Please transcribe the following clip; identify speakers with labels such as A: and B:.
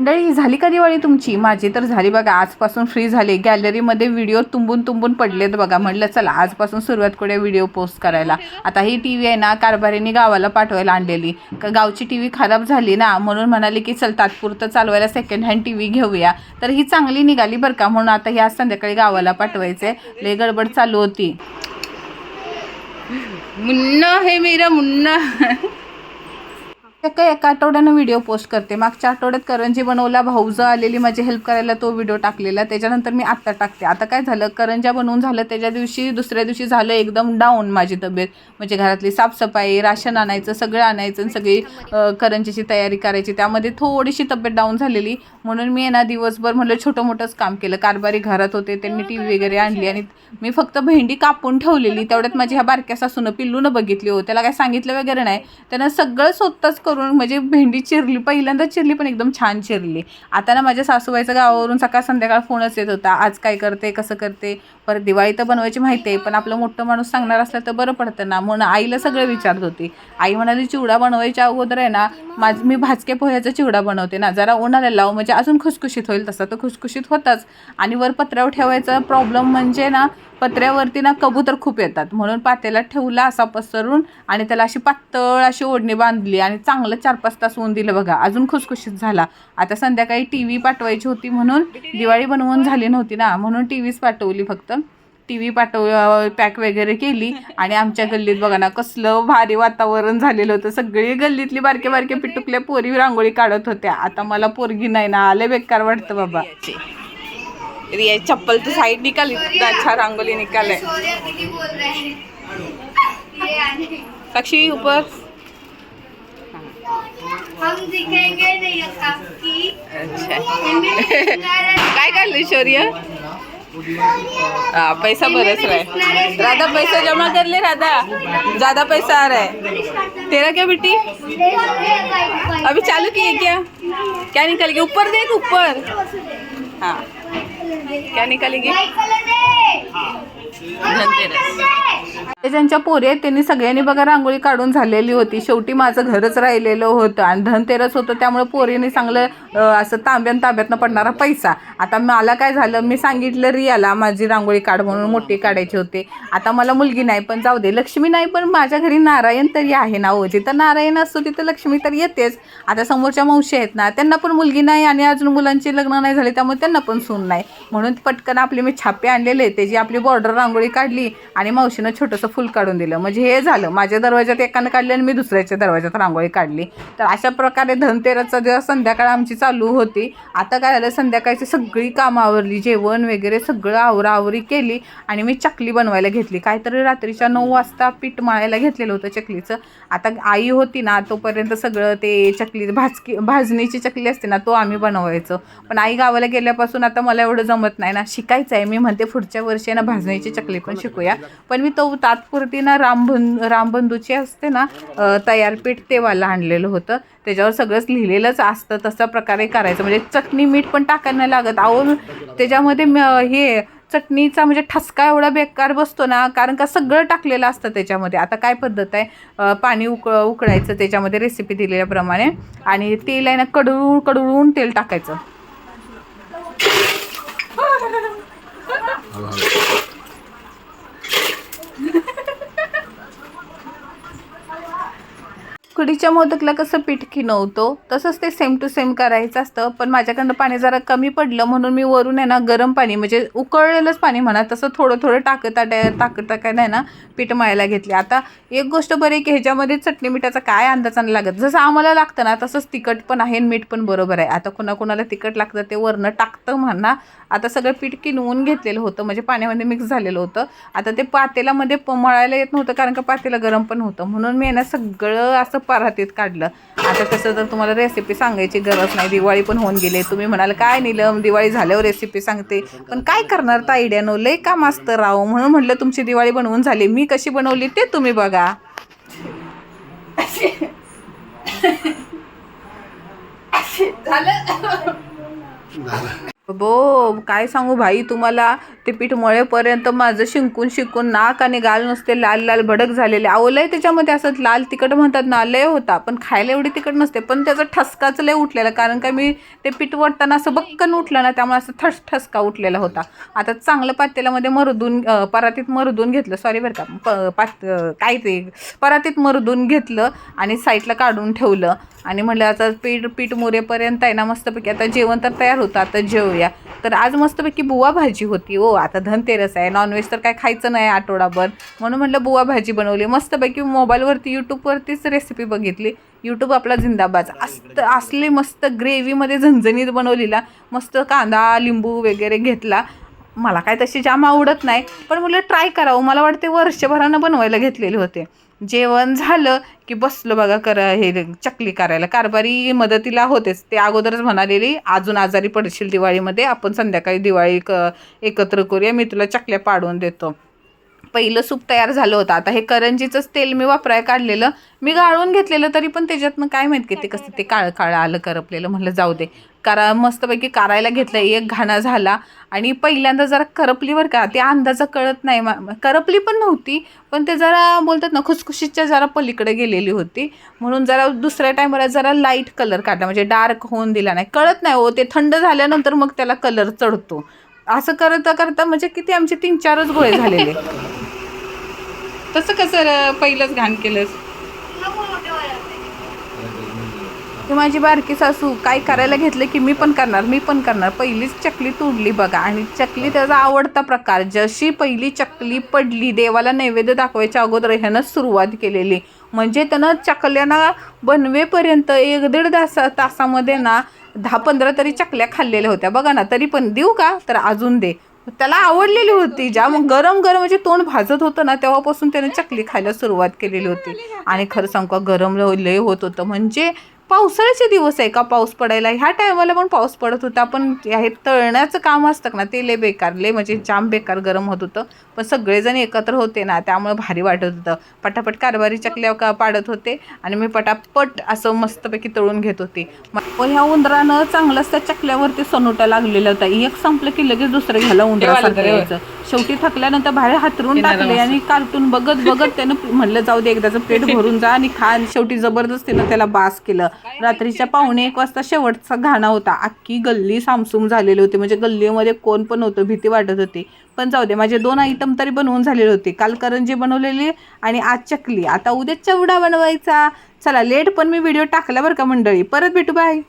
A: मंडळी झाली का दिवाळी तुमची? माझी तर झाली बघा. आजपासून फ्री झाली. गॅलरीमध्ये व्हिडिओ तुंबून तुंबून पडलेत बघा. म्हटलं चला आजपासून सुरुवात करूया व्हिडिओ पोस्ट करायला. आता ही टी व्ही आहे ना कारभारीने गावाला पाठवायला आणलेली. का गावची टी व्ही खराब झाली ना म्हणून म्हणाले की चल तात्पुरतं चालवायला सेकंड हँड टी व्ही घेऊया. तर ही चांगली निघाली बरं का. म्हणून आता ही आज संध्याकाळी गावाला पाठवायचे लय गडबड चालू होती. मुन्ना हे मेरा मुन्ना. एका एका आठवड्यानं व्हिडिओ पोस्ट करते. मागच्या आठवड्यात करंजी बनवला भाऊजं आलेली माझी हेल्प करायला तो व्हिडिओ टाकलेला. त्याच्यानंतर मी आत्ता टाकते. आता काय झालं? करंजा बनवून झालं त्याच्या दिवशी दुसऱ्या दिवशी झालं एकदम डाऊन माझी तब्येत. म्हणजे घरातली साफसफाई राशन आणायचं सगळं आणायचं आणि सगळी करंजीची तयारी करायची. त्यामध्ये थोडीशी तब्येत डाऊन झालेली. म्हणून मी ना दिवसभर म्हणलं छोटं मोठंच काम केलं. कारभारी घरात होते त्यांनी टी व्ही वगैरे आणली आणि मी फक्त भेंडी कापून ठेवलेली. तेवढ्यात माझी ह्या बारक्या सासूनं पिल्लूनं बघितली. हो त्याला काय सांगितलं वगैरे नाही. त्यानं सगळं स्वतःच करून म्हणजे भेंडी चिरली पहिल्यांदा चिरली पण एकदम छान चिरली. आता ना माझ्या सासूबाईचं गावावरून सकाळ संध्याकाळ फोनच येत होता. आज काय करते कसं करते? परत दिवाळी तर बनवायची माहिती आहे पण आपलं मोठं माणूस सांगणार असलं तर बरं पडतं ना. म्हणून आईला सगळं विचारत होती. आई म्हणाली चिवडा बनवायच्या अगोदर आहे ना माझ मी भाजके पोह्याचा चिवडा बनवते ना. जरा उन्हाळ्याला लावू म्हणजे अजून खुसखुशीत होईल तसा. तर खुसखुशीत होताच. आणि वर पत्र्यावर ठेवायचा प्रॉब्लेम म्हणजे ना पत्र्यावरती ना कबूतर खूप येतात. म्हणून पातेला ठेवला असा पसरून आणि त्याला अशी पातळ अशी ओढणी बांधली आणि चांग चांगलं चार पाच तास ऊन दिलं बघा. अजून खुसखुशीत झाला. आता संध्याकाळी टी व्ही पाठवायची होती म्हणून दिवाळी बनवून झाली नव्हती ना म्हणून टी व्हीच पाठवली फक्त. टी व्ही पाठव पॅक वगैरे केली आणि आमच्या गल्लीत बघा ना कसलं भारी वातावरण झालेलं होतं. सगळी गल्लीतली बारके बारके पिटुकल्या पोरी रांगोळी काढत होत्या. आता मला पोरगी नाही ना आले बेकार वाटतं बाबा. रिया चप्पल तो साइड निकाली. अच्छा रंगोली निकाल साक्षी ऊपर
B: हम दिखेंगे नहीं
A: अच्छा। काय काढले शौर्य? हाँ पैसा बरस रहा है राधा पैसा जमा कर ले राधा? ज़्यादा पैसा आ रहा है तेरा क्या बेटी? अभी चालू किए क्या? क्या निकालेगी ऊपर देख ऊपर. हाँ. क्या निकालेगी? ते ज्यांच्या पोरी आहेत त्यांनी सगळ्यांनी बघा रांगोळी काढून झालेली होती. शेवटी माझं घरच राहिलेलं होतं आणि धनतेरस होतं त्यामुळे पोरीने चांगलं असं तांब्यान ताब्यातनं पडणारा पैसा. आता मला काय झालं मी सांगितलं रियाला माझी रांगोळी काढ म्हणून मोठी काढायची होती. आता मला मुलगी नाही पण जाऊ दे लक्ष्मी नाही पण माझ्या घरी नारायण तरी आहे ना हो जिथं नारायण असतो तिथं लक्ष्मी तर येतेच. आता समोरच्या मावशी आहेत ना त्यांना पण मुलगी नाही आणि अजून मुलांची लग्न नाही झाले त्यामुळे त्यांना पण सून नाही. म्हणून पटकन आपले मी छापे आणलेले त्याची आपली बॉर्डर रांगोळी रांगोळी काढली आणि मावशीनं छोटंसं फुल काढून दिलं. म्हणजे हे झालं. माझ्या दरवाजात एकानं काढली आणि मी दुसऱ्याच्या दरवाजात रांगोळी काढली. तर अशा प्रकारे धनतेरसचा जेव्हा संध्याकाळ आमची चालू होती आता काय झालं? संध्याकाळची सगळी कामं आवरली. जेवण वगैरे सगळं आवराआवरी केली आणि मी चकली बनवायला घेतली. काहीतरी रात्रीच्या नऊ वाजता पीठ मळायला घेतलेलं होतं चकलीचं. आता आई होती ना तोपर्यंत सगळं ते चकली भाजकी भाजणीची चकली असते ना तो आम्ही बनवायचो. पण आई गावाला गेल्यापासून आता मला एवढं जमत नाही ना. शिकायचं आहे मी म्हणते पुढच्या वर्षी ना भाजणीची चकली पण शिकूया. पण मी तो तात्पुरती ना रामबं रामबंधूची असते ना तयारपीठ तयार पीठ आणलेलं होतं. त्याच्यावर सगळंच लिहिलेलंच असतं तसा प्रकारे करायचं. म्हणजे चटणी मीठ पण टाकायला लागत. अहो त्याच्यामध्ये हे चटणीचा म्हणजे ठसका एवढा बेकार बसतो ना कारण का सगळं टाकलेलं असतं त्याच्यामध्ये. आता काय पद्धत आहे? पाणी उक उकळायचं त्याच्यामध्ये रेसिपी दिलेल्याप्रमाणे. आणि तेल आहे ना कडळून कडळून तेल टाकायचं. उकडीच्या मोदकला कसं पीठ किनवतो तसंच ते सेम टू सेम करायचं असतं. पण माझ्याकडनं पाणी जरा कमी पडलं म्हणून मी वरून आहे ना गरम पाणी म्हणजे उकळलेलंच पाणी म्हणा तसं थोडं थोडं टाकत टाकत टाकाय नाही ना पीठ मळायला घेतले. आता एक गोष्ट बरी आहे की ह्याच्यामध्ये चटणी मिठाचा काय अंदाज नाही लागत? जसं आम्हाला लागतं ना तसंच तिखट पण आहे आणि मीठ पण बरोबर आहे. आता कोणाकोणाला तिखट लागतं ते वरनं टाकतं म्हणा आता सगळं पीठ किनवून घेतलेलं होतं म्हणजे पाण्यामध्ये मिक्स झालेलं होतं. आता ते पातेल्यामध्ये प- मळायला येत नव्हतं कारण का पातेलं गरम पण होतं. म्हणून मी आहे ना सगळं असं परातीत काढलं. आता तसं तर तुम्हाला रेसिपी सांगायची गरज नाही दिवाळी पण होऊन गेली. तुम्ही म्हणाल काय निलम दिवाळी झाल्यावर रेसिपी सांगते. पण काय करणार ताईड्यानो लय काम असतं राव. म्हणून म्हटलं तुमची दिवाळी बनवून झाली. मी कशी बनवली ते तुम्ही बघा. बो काय सांगू भाई तुम्हाला ते पीठ मळेपर्यंत माझं शिंकून शिंकून नाक आणि गाल नसते लाल लाल भडक झालेले. आवलंय त्याच्यामध्ये असत लाल तिखट म्हणतात ना लय होता. पण खायला एवढी तिखट नसते. पण त्याचा ठसकाच लय उठलेला. कारण का मी ते पीठ वटताना असं बक्कन उठलं ना त्यामुळे असं ठस ठसका उठलेला होता. आता चांगलं पातेल्यामध्ये मरदून परातीत मरदून घेतलं. सॉरी बरं का. प पात काय ते? परातीत मरदून घेतलं आणि साईडला काढून ठेवलं. आणि म्हटलं आता पीठ पीठ मुरेपर्यंत आहे ना मस्तपैकी आता जेवण तर तयार होतं. आता जेवूया. तर आज मस्तपैकी बुवा भाजी होती ओ आता धनतेरस आहे नॉनव्हेज तर काय खायचं नाही आठवडाभर. म्हणून म्हटलं बुवा भाजी बनवली. मस्तपैकी मोबाईलवरती यूट्यूबवरतीच रेसिपी बघितली. यूट्यूब आपला झिंदाबाज असत असली मस्त ग्रेव्हीमध्ये झणझणीत बनवलेला. मस्त कांदा लिंबू वगैरे घेतला. मला काय तशी जाम आवडत नाही. पण म्हटलं ट्राय करावं. मला वाटते वर्षभरानं बनवायला घेतलेले होते. जेवण झालं की बसलो बघा करा हे चकली करायला. कारभारी मदतीला होतेच. ते अगोदरच म्हणालेली अजून आजारी पडशील दिवाळीमध्ये आपण संध्याकाळी दिवाळी क एकत्र करूया मी तुला चकल्या पाडून देतो. पहिलं सूप तयार झालं होतं. आता हे करंजीचंच तेल मी वापराय काढलेलं. मी गाळून घेतलेलं तरी पण त्याच्यातनं काय माहीत की ते कसं ते काळं काळं आलं करपलेलं. म्हटलं जाऊ दे. कारा मस्तपैकी कारायला घेतलं. एक घाणा झाला. आणि पहिल्यांदा जरा करपलीवर का. ते अंदाजा कळत नाही. मा- करपली पण नव्हती. पण ते जरा बोलतात ना खुसखुशीच्या जरा पलीकडे गेलेली होती. म्हणून जरा दुसऱ्या टायमाला जरा लाइट कलर काढला. म्हणजे डार्क होऊन दिला नाही. कळत नाही. हो ते थंड झाल्यानंतर मग त्याला कलर चढतो. असं करता करता म्हणजे किती आमचे तीन चारच गोळे झालेले. तसं कसं पहिलंच घाण केलंस? ती माझी बारकी सासू काय करायला घेतलं की मी पण करणार मी पण करणार. पहिलीच चकली तोडली बघा आणि चकली त्याचा आवडता प्रकार जशी पहिली चकली पडली देवाला नैवेद्य दाखवायच्या अगोदर ह्यानं सुरुवात केलेली. म्हणजे त्यानं चकल्यांना बनवेपर्यंत एक दीड तासा तासामध्ये ना दहा पंधरा तरी चकल्या खाल्लेल्या होत्या. बघा ना तरी पण देऊ का? तर अजून दे. त्याला आवडलेली होती. ज्या मग गरम गरम म्हणजे तोंड भाजत होतं ना तेव्हापासून त्याने चकली खायला सुरुवात केलेली होती. आणि खरं सांगू का गरम लय लय होत होतं. म्हणजे पावसाळ्याचे दिवस आहे का पाऊस पडायला? ह्या टायमाला पण पाऊस पडत होता पण हे तळण्याचं काम असतं ना ते लय बेकार लय म्हणजे जाम बेकार गरम होत होतं. पण सगळेजण एकत्र होते ना त्यामुळे भारी वाटत होतं. पटापट कारभारी चकल्या का पाडत होते आणि मी पटापट असं मस्तपैकी तळून घेत होते. मग ह्या उंदरानं चांगलंच त्या चकल्यावरती सनोटा लागलेला होता एक संपलं की लगेच दुसरं घ्यायला उंदरासारखं यायचं. शेवटी थकल्यानंतर बाहेर हातरून टाकले आणि कार्टून बघत बघत त्यानं म्हणलं जाऊ दे एकदाचं पेट भरून जा आणि खा. आणि शेवटी जबरदस्तीनं त्याला बास केलं. रात्रीच्या पावणे एक वाजता शेवटचा घाणा होता. अख्खी गल्ली सामसूम झालेली होती. म्हणजे गल्लीमध्ये कोण पण होतं भीती वाटत होती. पण जाऊ दे माझे दोन आयटम तरी बनवून झालेले होते. काल करंजी बनवलेली आणि आज चकली. आता उद्या चिवडा बनवायचा. चला लेट पण मी व्हिडिओ टाकला बरं का मंडळी. परत भेटू बाय